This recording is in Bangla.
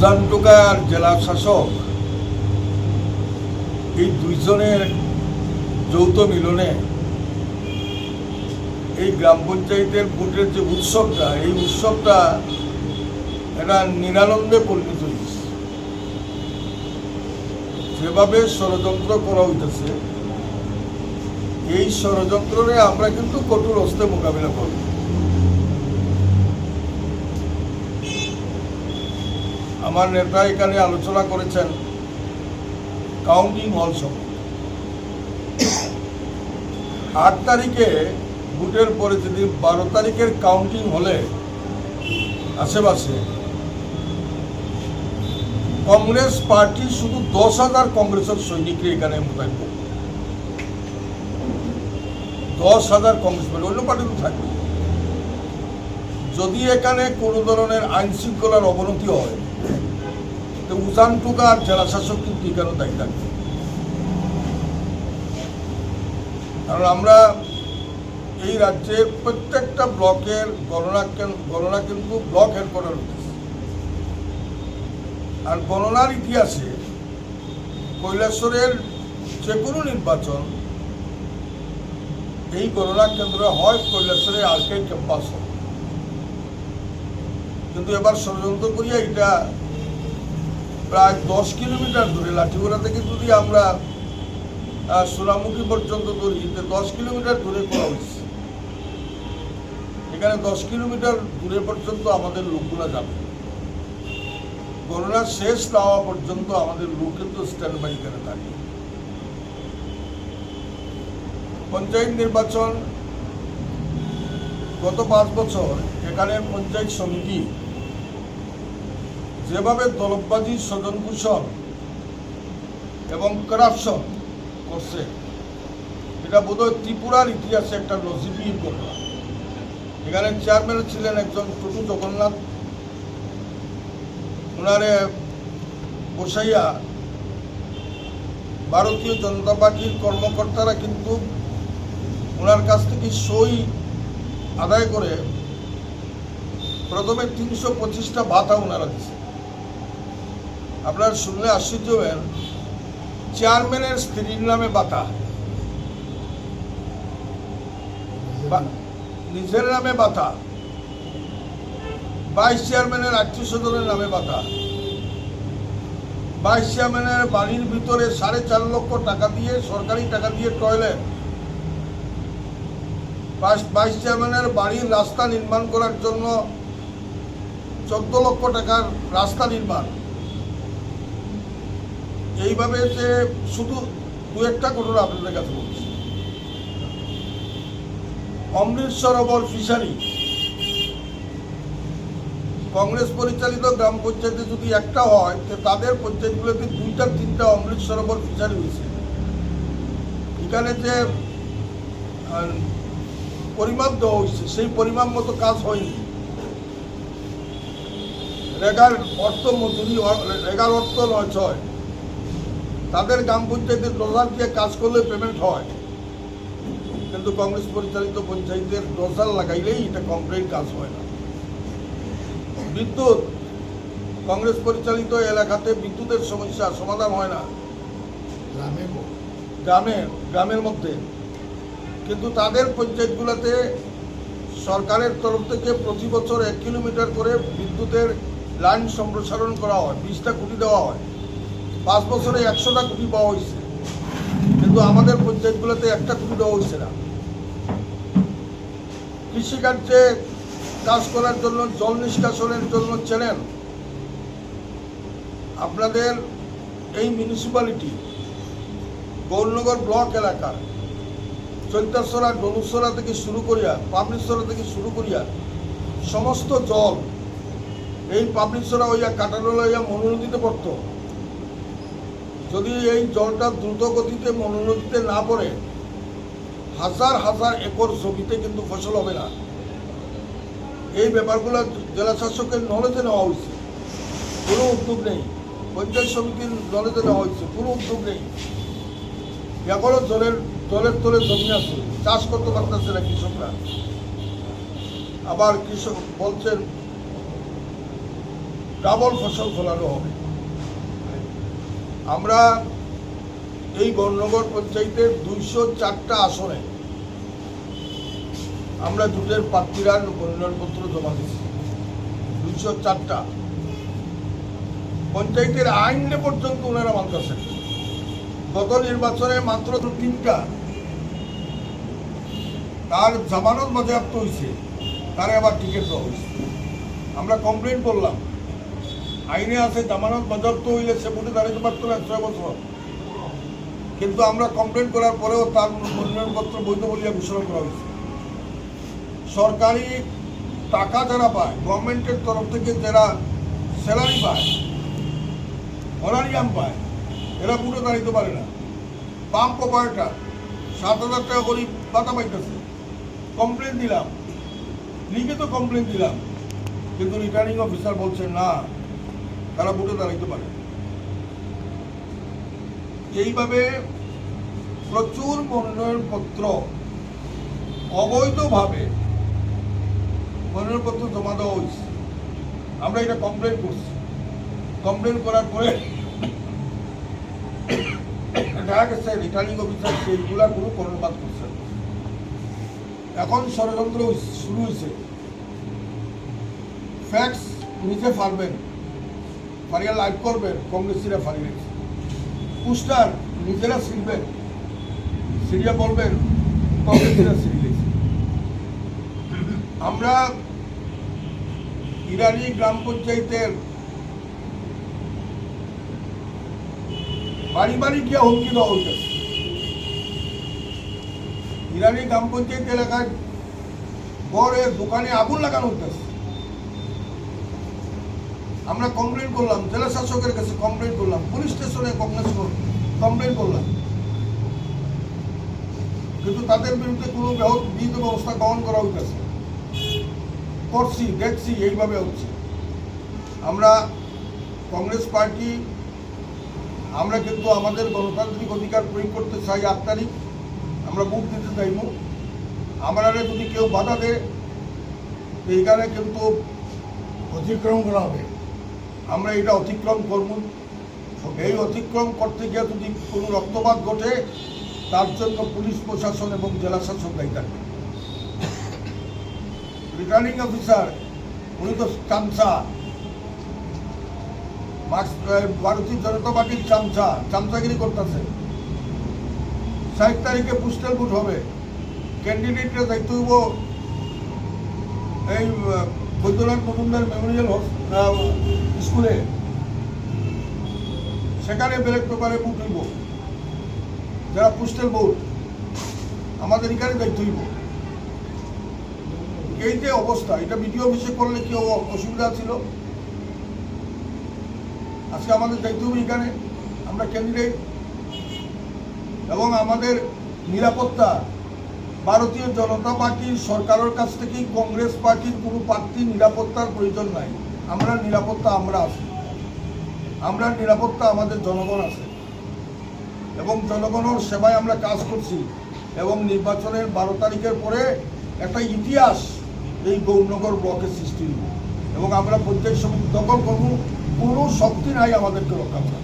উজানটোকা আর জেলা শাসক। এই দুইজনের যৌথ মিলনে এই গ্রাম পঞ্চায়েতের ভোটের যে উৎসবটা, এই উৎসবটা একটা নিরানন্দে পরিণত হয়েছে। যেভাবে ষড়যন্ত্র করা হইতেছে, এই ষড়যন্ত্রে আমরা কিন্তু কঠোর হস্তে মোকাবিলা করব। আমার নেতা এখানে আলোচনা করেছেন কাউন্টিং হল আট তারিখে ভোটের পরে যদি বারো তারিখের কাউন্টিং হলে আশেপাশে কংগ্রেস পার্টি শুধু দশ হাজার কংগ্রেসের সৈনিকরা এখানে মোতায়েন করবে। দশ হাজার কংগ্রেস পার্টি অন্য পার্টি তো থাকবে। যদি এখানে কোনো ধরনের আইন শৃঙ্খলার অবনতি হয় উজান টুকা আর জেলা শাসক কিন্তু এখানেও দায়ী থাকবে। কারণ আমরা এই রাজ্যের প্রত্যেকটা ব্লকের গণনা গণনা কিন্তু ব্লক হেডকোয়ার্টার হচ্ছে আর গণনার ইতিহাসে কৈলাসরের যে কোনো নির্বাচন এই গণনা কেন্দ্র হয় কৈলাসরের আর্কেড ক্যাম্পাস। কিন্তু এবার ষড়যন্ত্র করিয়া এটা প্রায় দশ কিলোমিটার দূরে লাঠিগোড়া থেকে যদি আমরা সোনামুখী পর্যন্ত ধরি তো দশ কিলোমিটার দূরে করা হয়েছে। এখানে দশ কিলোমিটার দূরে পর্যন্ত আমাদের লোকগুলো যাবে। গণনা শেষ না হওয়া পর্যন্ত আমাদের লোক কিন্তু স্ট্যান্ড বাই করে থাকে। পঞ্চায়েত নির্বাচন, গত পাঁচ বছর এখানে পঞ্চায়েত সমিতি যেভাবে দলবাজি স্বজনভূষণ এবং করাপশন করছে, এটা বোধহয় ত্রিপুরার ইতিহাসে একটা নজিবির ঘটনা। এখানে চেয়ারম্যান ছিলেন একজন টুটু জগন্নাথ। ওনারে বসাইয়া ভারতীয় জনতা পার্টির কর্মকর্তারা কিন্তু ওনার কাছ থেকে সই আদায় করে প্রথমে তিনশো পঁচিশটা ভাতা ওনারা দিচ্ছে আপনারা শুনলে আশ্চর্য হবেন, চেয়ারম্যানের স্ত্রীর নামে বাতা। নিজের নামে বাতা। ভাইস চেয়ারম্যানের আত্মীয় স্বজনের নামে বাতা। ভাইস চেয়ারম্যানের বাড়ির ভিতরে সাড়ে চার লক্ষ টাকা দিয়ে, সরকারি টাকা দিয়ে টয়লেট। ভাইস চেয়ারম্যানের বাড়ির রাস্তা নির্মাণ করার জন্য চোদ্দ লক্ষ টাকার রাস্তা নির্মাণ। এইভাবে যে শুধু দু একটা ঘটনা আপনাদের কাছে বলছি। অমৃত সরোবর ফিশারি। কংগ্রেস পরিচালিত গ্রাম পঞ্চায়েতে যদি একটা হয়, তো তাদের পঞ্চায়েতগুলোতে দুইটা তিনটা অমৃত সরোবর ফিশারি হয়েছে। এখানে যে পরিমাপ দেওয়া হয়েছে, সেই পরিমাপ মতো কাজ হয়নি। রেগার অর্থ মজুরি, রেগার অর্থ নয়, ছয়। তাদের গ্রাম পঞ্চায়েতের দিয়ে কাজ করলে পেমেন্ট হয়। কিন্তু কংগ্রেস পরিচালিত পঞ্চায়েতের ডলার লাগাইলেই এটা কমপ্লেন কাজ হয় না। বিদ্যুৎ কংগ্রেস পরিচালিত এলাকাতে বিদ্যুতের সমস্যা সমাধান হয় না। গ্রামে গ্রামে গ্রামের মধ্যে। কিন্তু তাদের পঞ্চায়েতগুলোতে সরকারের তরফ থেকে প্রতি বছর এক কিলোমিটার করে বিদ্যুতের লাইন সম্প্রসারণ করা হয় বিশটা কোটি দেওয়া হয়। পাঁচ বছরে একশোটা কোটি পাওয়া হয়েছে। কিন্তু আমাদের পঞ্চায়েতগুলোতে একটা কোটি দেওয়া হয়েছে না। কৃষিকার্যে কাজ করার জন্য, জল নিষ্কাশনের জন্য চ্যানেল আপনাদের এই মিউনিসিপ্যালিটি গৌরনগর ব্লক এলাকার চৈতাসরা, ডলুসরা থেকে শুরু করিয়া, পাবলিসরা থেকে শুরু করিয়া সমস্ত জল এই পাবলিসরা হইয়া কাটানো হইয়া মনোনদীতে পড়ত। যদি এই জলটা দ্রুত গতিতে মনোনদীতে না পড়ে, হাজার হাজার একর জমিতে কিন্তু ফসল হবে না। এই ব্যাপারগুলো জেলা শাসকের নলেজে নেওয়া হয়েছে। কোনো উদ্যোগ নেই। পঞ্চায়েত সমিতির নলেজে নেওয়া হয়েছে। কোনো উদ্যোগ নেই। এখনও জলের জলের তলে জমি আছে। চাষ করতে পারতেছে না কৃষকরা। আবার কৃষক বলছেন ডাবল ফসল ফলানো হবে। আমরা এই বর্ণগর পঞ্চায়েতের দুইশো চারটা আসনে আমরা জুটের প্রার্থীরা মনোনয়নপত্র জমা দিচ্ছি দুইশো চারটা। পঞ্চায়েতের আইনে পর্যন্ত ওনারা মানতেছেন গত নির্বাচনে মাত্র দু তিনটা তার জামানত বাজেয়াপ্ত হয়েছে, তারে আবার টিকিট দেওয়া হয়েছে। আমরা কমপ্লেন করলাম। আইনে আছে, জামানত বাজেয়াপ্ত হইলে সে ভোটে দাঁড়াতে পারতো না ছয় বছর। কিন্তু আমরা কমপ্লেন করার পরেও তার মনোনয়নপত্র বৈধ বলিয়া ঘোষণা করা হয়েছে। সরকারি টাকা যারা পায় গভর্নমেন্টের তরফ থেকে যারা স্যালারি পায় অনারিয়াম পায়, এরা পুরো দাঁড়িতে পারে না। পাম্প অপারেটার সাত হাজার টাকা করে পাতা পাইতেছে। কমপ্লেন দিলাম, লিখিত কমপ্লেন দিলাম। কিন্তু রিটার্নিং অফিসার বলছে, না তারা বুটে দাঁড়াইতে পারে। এইভাবে প্রচুর মনোনয়নপত্র অবৈধভাবে মনোনয়নপত্র জমা দেওয়া হয়েছে। আমরা এটা কমপ্লেন করছি। কমপ্লেন করার পরে দেখা গেছে রিটার্নিং অফিসার সেইগুলা কোনো কর্ণপাত করছে এখন ষড়যন্ত্র শুরু হয়েছে ফ্যাক্স নিজে ফারবেন ফারিয়া লাইভ করবেন, কংগ্রেসিরা ফারিয়ে পোস্টার নিজেরা ছিলবেন সিরিয়া বলবেন, কংগ্রেসিরা সিরিয়েছে আমরা ইরানি গ্রাম পঞ্চায়েতের বাড়ি বাড়ি গিয়ে হুমকি দেওয়া হইতেছে। ইরানি গ্রাম পঞ্চায়েত এলাকায় গড়ে দোকানে আগুন লাগানো হইতেছে। আমরা কমপ্লেন করলাম, জেলা শাসকের কাছে কমপ্লেন করলাম পুলিশ স্টেশনে কংগ্রেস কমপ্লেন করলাম কিন্তু তাদের বিরুদ্ধে কোনো বিহিত ব্যবস্থা গ্রহণ করা হইতেছে করছি দেখছি এইভাবে হচ্ছে। আমরা কংগ্রেস পার্টি, আমরা কিন্তু আমাদের গণতান্ত্রিক অধিকার প্রয়োগ করতে চাই আট তারিখ। আমরা বুক দিতে চাইব। আমরা যদি কেউ বাধা দেয় এইখানে কিন্তু অতিক্রম করা হবে। আমরা এটা অতিক্রম করব। এই অতিক্রম করতে গিয়ে যদি কোনো রক্তপাত ঘটে, তার জন্য পুলিশ প্রশাসন এবং জেলা শাসক দায়ী থাকবে। রিটার্নিং অফিসার উনি তো চামচা। ভারতীয় জনতা পার্টির চামচা। চামচাগিরি করতেছে। ষাট তারিখে পোস্টাল ভোট হবে। ক্যান্ডিডেটরা দায়িত্ব হইব এই বৈদ্যনাথ মজুমদার মেমোরিয়াল স্কুলে। সেখানে ব্যালট পেপারে ভোট হইব যারা পোস্টাল ভোট আমাদের এখানে দায়িত্ব হইব। এই যে অবস্থা, এটা বিডিও অফিসে করলে কি অসুবিধা ছিল? আজকে আমাদের দায়িত্ব হবে এখানে, আমরা ক্যান্ডিডেট এবং আমাদের নিরাপত্তা। ভারতীয় জনতা পার্টির সরকারের কাছ থেকে কংগ্রেস পার্টির কোনো প্রার্থী নিরাপত্তার প্রয়োজন নাই। আমরা নিরাপত্তা আমরা আছি। আমরা নিরাপত্তা আমাদের জনগণ আছে। এবং জনগণের সেবায় আমরা কাজ করছি। এবং নির্বাচনের বারো তারিখের পরে একটা ইতিহাস এই গৌরনগর ব্লকে সৃষ্টি এবং আমরা প্রত্যেক সমিতি দখল করব। কোনো শক্তি নাই আমাদেরকে রক্ষা করা